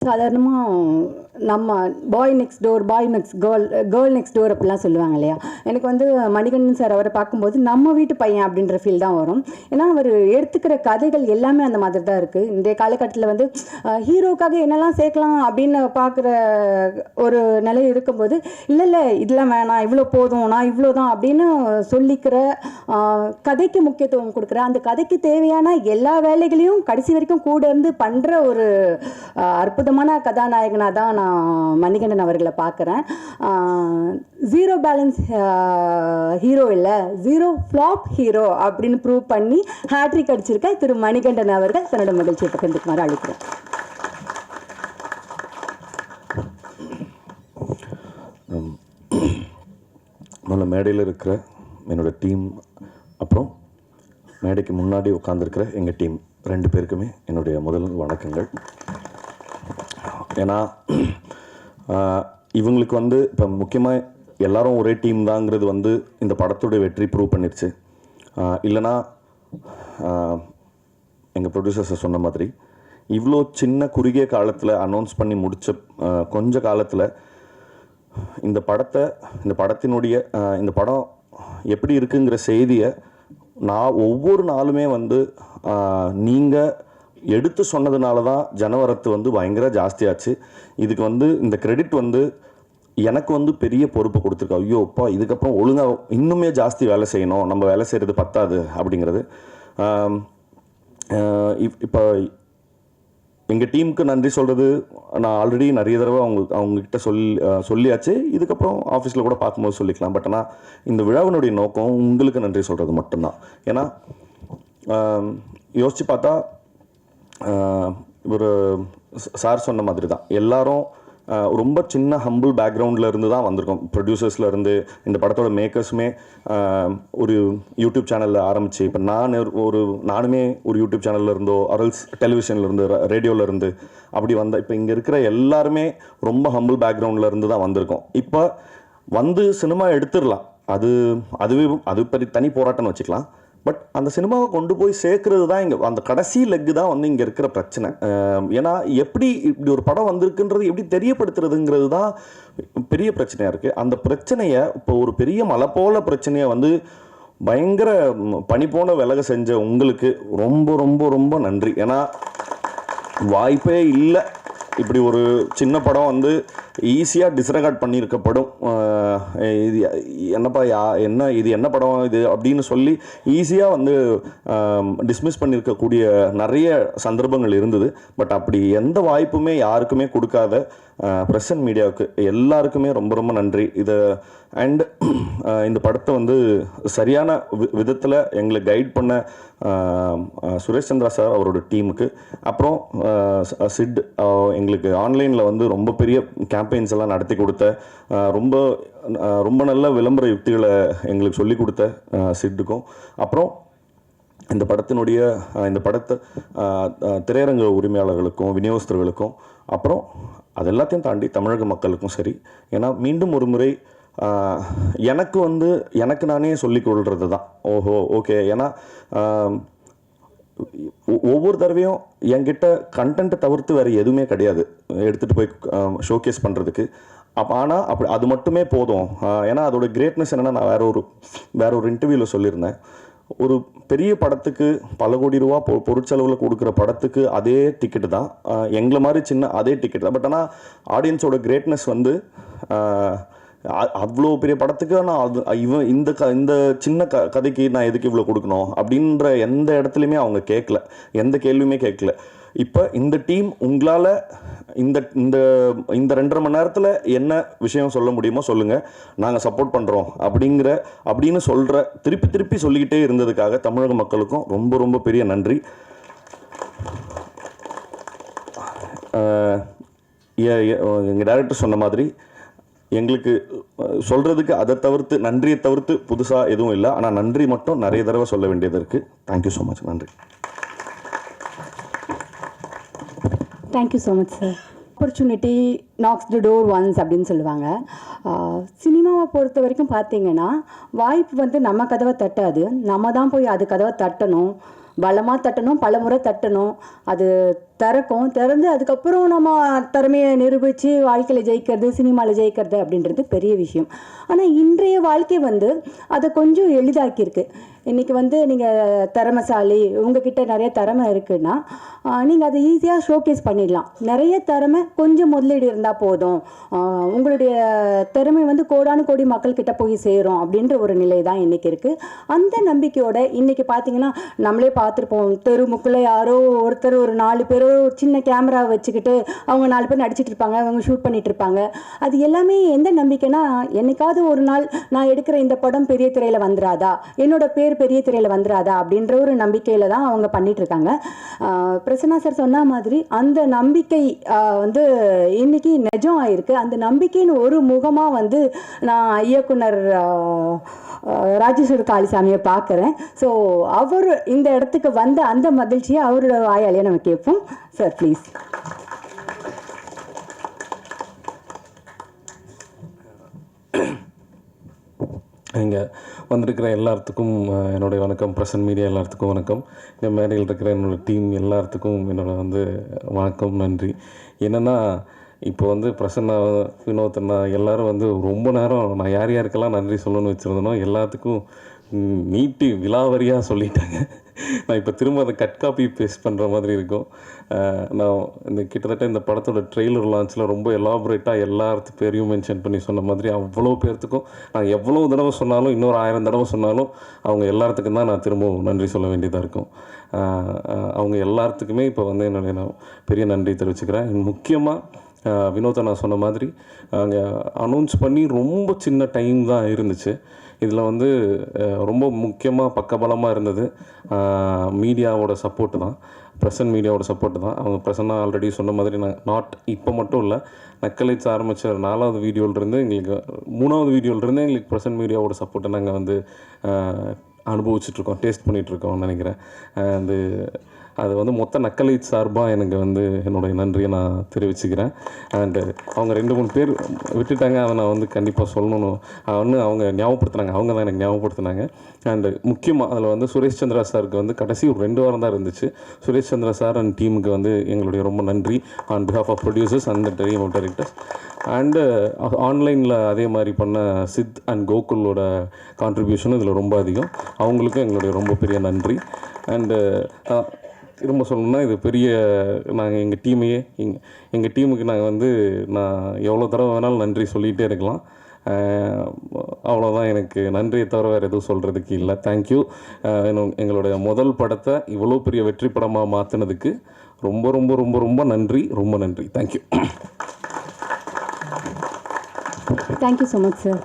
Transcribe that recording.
சாதாரணமாக நம்ம boy next door boy next girl girl next door அப்படிலாம் சொல்லுவாங்க இல்லையா? எனக்கு வந்து மணிகண்டன் சார் அவரை பார்க்கும்போது நம்ம வீட்டு பையன் அப்படின்ற ஃபீல் தான் வரும். ஏன்னா அவர் எடுத்துக்கிற கதைகள் எல்லாமே அந்த மாதிரி தான் இருக்குது இன்றைய காலகட்டத்தில் வந்து ஹீரோக்காக என்னெல்லாம் சேர்க்கலாம் அப்படின்னு பார்க்குற ஒரு நிலை இருக்கும்போது இல்லை இல்லை இதெல்லாம் வேணாம் இவ்வளோ போதும் நான் இவ்வளோ தான் அப்படின்னு சொல்லிக்கிற கதைக்கு முக்கியத்துவம் கொடுக்குற அந்த கதைக்கு தேவையான எல்லா வேலைகளையும் கடைசி வரைக்கும் கூட இருந்து பண்ணுற ஒரு ஆஹ், அற்புதமான கதாநாயகனாக தான் நான் மணிகண்டன் அவர்களை பார்க்குறேன். ஜீரோ பேலன்ஸ் ஹீரோ இல்லை ஜீரோ ஃப்ளாப் ஹீரோ அப்படின்னு ப்ரூவ் பண்ணி ஹேட்ரிக் அடிச்சிருக்க திரு மணிகண்டன் அவர்கள். தன்னோட மகிழ்ச்சியை பகிர்ந்துக்குமாறு அழைக்கிறேன். முதல்ல மேடையில் இருக்கிற என்னோட டீம் அப்புறம் மேடைக்கு முன்னாடி உட்காந்துருக்கிற எங்கள் டீம் ரெண்டு பேருக்குமே என்னுடைய முதல் வணக்கங்கள். ஏன்னா இவங்களுக்கு வந்து இப்போ முக்கியமாக எல்லாரும் ஒரே டீம் தாங்கிறது வந்து இந்த படத்துடைய வெற்றி ப்ரூவ் பண்ணிருச்சு. இல்லைனா இல்லைன்னா எங்கள் ப்ரொடியூசர்ஸை சொன்ன மாதிரி இவ்வளோ சின்ன குறுகிய காலத்தில் அனௌன்ஸ் பண்ணி முடித்த கொஞ்ச காலத்தில் இந்த படத்தை இந்த படத்தினுடைய இந்த படம் எப்படி இருக்குங்கிற செய்தியை நான் ஒவ்வொரு நாளுமே வந்து நீங்கள் எடுத்து சொன்னதுனால தான் ஜனவரத்து வந்து பயங்கர ஜாஸ்தியாச்சு. இதுக்கு வந்து இந்த கிரெடிட் வந்து எனக்கு வந்து பெரிய பொறுப்பு கொடுத்துருக்கா. ஐயோ அப்பா இதுக்கப்புறம் ஒழுங்காக இன்னுமே ஜாஸ்தி வேலை செய்யணும். நம்ம வேலை செய்கிறது பத்தாது அப்படிங்கிறது. இப்- இப்போ எங்கள் டீமுக்கு நன்றி சொல்கிறது நான் ஆல்ரெடி நிறைய தடவை அவங்க அவங்கக்கிட்ட சொல் சொல்லியாச்சு. இதுக்கப்புறம் ஆஃபீஸில் கூட பார்க்கும்போது சொல்லிக்கலாம். பட் ஆனால் இந்த விழாவினுடைய நோக்கம் உங்களுக்கு நன்றி சொல்கிறது மட்டும்தான். ஏன்னா யோசித்து பார்த்தா ஒரு சார் சொன்ன மாதிரி தான் எல்லாரும் ரொம்ப சின்ன ஹம்பிள் பேக்ரவுண்டில் இருந்து தான் வந்திருக்கோம். ப்ரொடியூசர்ஸில் இருந்து இந்த படத்தோட மேக்கர்ஸுமே ஒரு யூடியூப் சேனலில் ஆரம்பித்து இப்போ நான் ஒரு நானுமே ஒரு யூடியூப் சேனல்ல இருந்தோ அரல்ஸ் டெலிவிஷன்லேருந்து இருந்து ரேடியோவில் இருந்து அப்படி வந்த இப்போ இங்கே இருக்கிற எல்லாருமே ரொம்ப ஹம்பிள் பேக்ரவுண்டில் இருந்து தான் வந்திருக்கோம். இப்போ வந்து சினிமா எடுத்துடலாம். அது அதுவே அது பற்றி தனி போராட்டம்னு வச்சுக்கலாம். பட் அந்த சினிமாவை கொண்டு போய் சேர்க்கறது தான் இங்கே அந்த கடைசி லெக்கு தான் வந்து இங்கே இருக்கிற பிரச்சனை. ஏன்னா எப்படி இப்படி ஒரு படம் வந்திருக்குன்றது எப்படி தெரியப்படுத்துறதுங்கிறது தான் பெரிய பிரச்சனையாக இருக்குது அந்த பிரச்சனையை இப்போ ஒரு பெரிய மலை போல பிரச்சனையை வந்து பயங்கர பனி போன விலக செஞ்ச உங்களுக்கு ரொம்ப ரொம்ப ரொம்ப நன்றி. ஏன்னா வாய்ப்பே இல்லை. இப்படி ஒரு சின்ன படம் வந்து ஈஸியாக டிஸ்ரெகார்ட் பண்ணியிருக்கப்படும். இது என்னப்பா யா என்ன இது என்ன படம் இது அப்படின்னு சொல்லி ஈஸியாக வந்து டிஸ்மிஸ் பண்ணியிருக்கக்கூடிய நிறைய சந்தர்ப்பங்கள் இருந்தது. பட் அப்படி எந்த வாய்ப்புமே யாருக்குமே கொடுக்காத ப்ரெஸ் அண்ட் மீடியாவுக்கு எல்லாருக்குமே ரொம்ப ரொம்ப நன்றி. இதை அண்ட் இந்த படத்தை வந்து சரியான விதத்தில் எங்களை கைட் பண்ண சுரேஷ் சந்திரா சார் அவரோட டீமுக்கு அப்புறம் சிட் எங்களுக்கு ஆன்லைனில் வந்து ரொம்ப பெரிய கேம்பெயின்ஸ் எல்லாம் நடத்தி கொடுத்த ரொம்ப ரொம்ப நல்ல விளம்பர யுக்திகளை எங்களுக்கு சொல்லி கொடுத்த சிட்டுக்கும். அப்புறம் இந்த படத்தினுடைய இந்த படத்தை திரையரங்க உரிமையாளர்களுக்கும் விநியோகஸ்தர்களுக்கும் அப்புறம் அது எல்லாத்தையும் தாண்டி தமிழக மக்களுக்கும் சரி. ஏன்னா மீண்டும் ஒரு முறை எனக்கு வந்து எனக்கு நானே சொல்லிக் கொள்வது தான் ஓஹோ ஓகே. ஏன்னா ஒவ்வொரு தடவையும் என்கிட்ட கண்டென்ட்டை தவிர்த்து வேறு எதுவுமே கிடையாது. எடுத்துகிட்டு போய் ஷோகேஸ் பண்ணுறதுக்கு அப்போ ஆனால் அப்படி அது மட்டுமே போதும். ஏன்னா அதோட கிரேட்னஸ் என்னென்னா நான் வேற ஒரு வேற ஒரு இன்டர்வியூவில் சொல்லியிருந்தேன். ஒரு பெரிய படத்துக்கு பல கோடி ரூபா பொ பொருட்செலவில் கொடுக்குற படத்துக்கு அதே டிக்கெட்டு தான். எங்களை மாதிரி சின்ன அதே டிக்கெட் தான். பட் ஆனால் ஆடியன்ஸோட கிரேட்னஸ் வந்து அவ்வளோ பெரிய படத்துக்கு நான் அது இவன் இந்த க இந்த சின்ன க கதைக்கு நான் எதுக்கு இவ்வளோ கொடுக்கணும்? அப்படின்ற எந்த இடத்துலையுமே அவங்க கேட்கல எந்த கேள்வியுமே கேட்கல இப்போ இந்த டீம் உங்களால் இந்த இந்த இந்த ரெண்டரை மணி நேரத்தில் என்ன விஷயம் சொல்ல முடியுமோ சொல்லுங்கள் நாங்கள் சப்போர்ட் பண்ணுறோம் அப்படிங்கிற அப்படின்னு சொல்கிற திருப்பி திருப்பி சொல்லிக்கிட்டே இருந்ததுக்காக தமிழக மக்களுக்கும் ரொம்ப ரொம்ப பெரிய நன்றி. எங்கள் டேரக்டர் சொன்ன மாதிரி எங்களுக்கு சொல்கிறதுக்கு அதை தவிர்த்து நன்றியை தவிர்த்து புதுசாக எதுவும் இல்லை. ஆனால் நன்றி மட்டும் நிறைய தடவை சொல்ல வேண்டியது இருக்குது தேங்க்யூ ஸோ மச் நன்றி. Thank you so much sir opportunity knocks the door once அப்படின்னு சொல்லுவாங்க. சினிமாவை பொறுத்த வரைக்கும் பார்த்தீங்கன்னா வாய்ப்பு வந்து நம்ம கதவை தட்டாது. நம்ம தான் போய் அது கதவை தட்டணும். பலமாக தட்டணும் பலமுறை தட்டணும். அது திறக்கும். திறந்து அதுக்கப்புறம் நம்ம திறமையை நிரூபித்து வாழ்க்கையில் ஜெயிக்கிறது சினிமாவில் ஜெயிக்கிறது அப்படின்றது பெரிய விஷயம். ஆனால் இன்றைய வாழ்க்கை வந்து அதை கொஞ்சம் எளிதாக்கியிருக்கு. இன்றைக்கி வந்து நீங்கள் திறமைசாலி உங்ககிட்ட நிறைய திறமை இருக்குன்னா நீங்கள் அதை ஈஸியாக ஷோகேஸ் பண்ணிடலாம். நிறைய திறமை கொஞ்சம் முதலீடு இருந்தால் போதும். உங்களுடைய திறமை வந்து கோடானு கோடி மக்கள்கிட்ட போய் சேரும் அப்படின்ற ஒரு நிலை தான் இன்றைக்கி இருக்குது அந்த நம்பிக்கையோட இன்றைக்கி பார்த்தீங்கன்னா நம்மளே பார்த்துருப்போம் தெருமுக்கில் யாரோ ஒருத்தர் ஒரு நாலு பேரோ ஒரு சின்ன கேமரா வச்சுக்கிட்டு அவங்க நாலு பேர் நடிச்சிட்டு இருப்பாங்க அவங்க ஷூட் பண்ணிகிட்டு இருப்பாங்க. அது எல்லாமே எந்த நம்பிக்கைனா என்னைக்காவது ஒரு நாள் நான் எடுக்கிற இந்த படம் பெரிய திரையில் வந்துடாதா என்னோட பேர் பெரிய திரையில் வந்துடாதா அப்படின்ற ஒரு நம்பிக்கையில் தான் அவங்க பண்ணிட்டு இருக்காங்க பிரசன்னா சார் சொன்ன மாதிரி அந்த நம்பிக்கை வந்து இன்னைக்கு நிஜம் ஆயிருக்கு. அந்த நம்பிக்கையின் ஒரு முகமாக வந்து நான் இயக்குனர் ராஜேஸ்வர் காளிசாமியை பார்க்குறேன் ஸோ அவர் இந்த இடத்துக்கு வந்த அந்த மகிழ்ச்சியை அவரோட வாயாலேயே நம்ம கேட்போம். சார் ப்ளீஸ் இங்கே வந்திருக்கிற எல்லாத்துக்கும் என்னுடைய வணக்கம். பிரசன்ட் மீடியா எல்லாத்துக்கும் வணக்கம். இந்த மேடையில் இருக்கிற என்னோட டீம் எல்லாத்துக்கும் என்னோட வந்து வணக்கம் நன்றி. என்னென்னா இப்போ வந்து பிரசன்னா வினோத் அண்ணா எல்லாரும் வந்து ரொம்ப நேரம் நான் யார் யாருக்கெல்லாம் நன்றி சொல்லணும்னு வச்சுருந்தேனோ எல்லாத்துக்கும் நீட்டி விலாவரியாக சொல்லிட்டாங்க. நான் இப்போ திரும்ப அதை கட் காப்பி பேஸ்ட் பண்ணுற மாதிரி இருக்கும். நான் இந்த கிட்டத்தட்ட இந்த படத்தோட ட்ரெய்லர் லான்ச்சில் ரொம்ப எலாபரேட்டாக எல்லாத்து பேரையும் மென்ஷன் பண்ணி சொன்ன மாதிரி அவ்வளோ பேர்த்துக்கும் நான் எவ்வளோ தடவை சொன்னாலும் இன்னொரு ஆயிரம் தடவை சொன்னாலும் அவங்க எல்லாத்துக்கும் தான் நான் திரும்பவும் நன்றி சொல்ல வேண்டியதாக இருக்கும். அவங்க எல்லாத்துக்குமே இப்போ வந்து என்னுடைய நான் பெரிய நன்றி தெரிவிச்சுக்கிறேன். முக்கியமாக வினோத்தை நான் சொன்ன மாதிரி அங்கே அனௌன்ஸ் பண்ணி ரொம்ப சின்ன டைம் தான் இருந்துச்சு. இதில் வந்து ரொம்ப முக்கியமாக பக்கபலமாக இருந்தது மீடியாவோட சப்போர்ட்டு தான். பிரசன்ட் மீடியாவோட சப்போர்ட்டு தான். அவங்க ப்ரெசன்னாக ஆல்ரெடி சொன்ன மாதிரி நான் நாட் இப்போ மட்டும் இல்லை நக்கலைட்ஸ் ஆரம்பித்த நாலாவது வீடியோலேருந்து எங்களுக்கு மூணாவது வீடியோவிலேருந்து எங்களுக்கு பிரசன்ட் மீடியாவோட சப்போர்ட்டை நாங்கள் வந்து அனுபவிச்சுட்ருக்கோம் டேஸ்ட் பண்ணிகிட்ருக்கோம்னு நினைக்கிறேன். அது அது வந்து மொத்த நக்கலை சார்பாக எனக்கு வந்து என்னுடைய நன்றியை நான் தெரிவிச்சுக்கிறேன். அண்டு அவங்க ரெண்டு மூணு பேர் விட்டுட்டாங்க. அதை நான் வந்து கண்டிப்பாக சொல்லணும். ஒன்று அவங்க ஞாபகப்படுத்தினாங்க. அவங்க தான் எனக்கு ஞாபகப்படுத்தினாங்க. அண்டு முக்கியமாக அதில் வந்து சுரேஷ் சந்திரா சாருக்கு வந்து கடைசி ஒரு ரெண்டு வாரம் தான் இருந்துச்சு. சுரேஷ் சந்திரா சார் அண்ட் டீமுக்கு வந்து எங்களுடைய ரொம்ப நன்றி. On behalf of producers and team of directors and ஆன்லைனில் அதே மாதிரி பண்ண சித் அண்ட் கோகுலோட கான்ட்ரிபியூஷனும் இதில் ரொம்ப அதிகம். அவங்களுக்கும் எங்களுடைய ரொம்ப பெரிய நன்றி. அண்டு திரும்ப சொல்லணும்னா இது பெரிய நாங்கள் எங்கள் டீமையே எங் எங்கள் டீமுக்கு நாங்கள் வந்து நான் எவ்வளோ தடவை வேணாலும் நன்றி சொல்லிகிட்டே இருக்கலாம். அவ்வளோதான் எனக்கு நன்றியை தவிர வேறு எதுவும் சொல்கிறதுக்கு இல்லை. தேங்க்யூ எங்களுடைய முதல் படத்தை இவ்வளோ பெரிய வெற்றி படமாக மாற்றினதுக்கு ரொம்ப ரொம்ப ரொம்ப ரொம்ப நன்றி. ரொம்ப நன்றி. Thank you thank you so much sir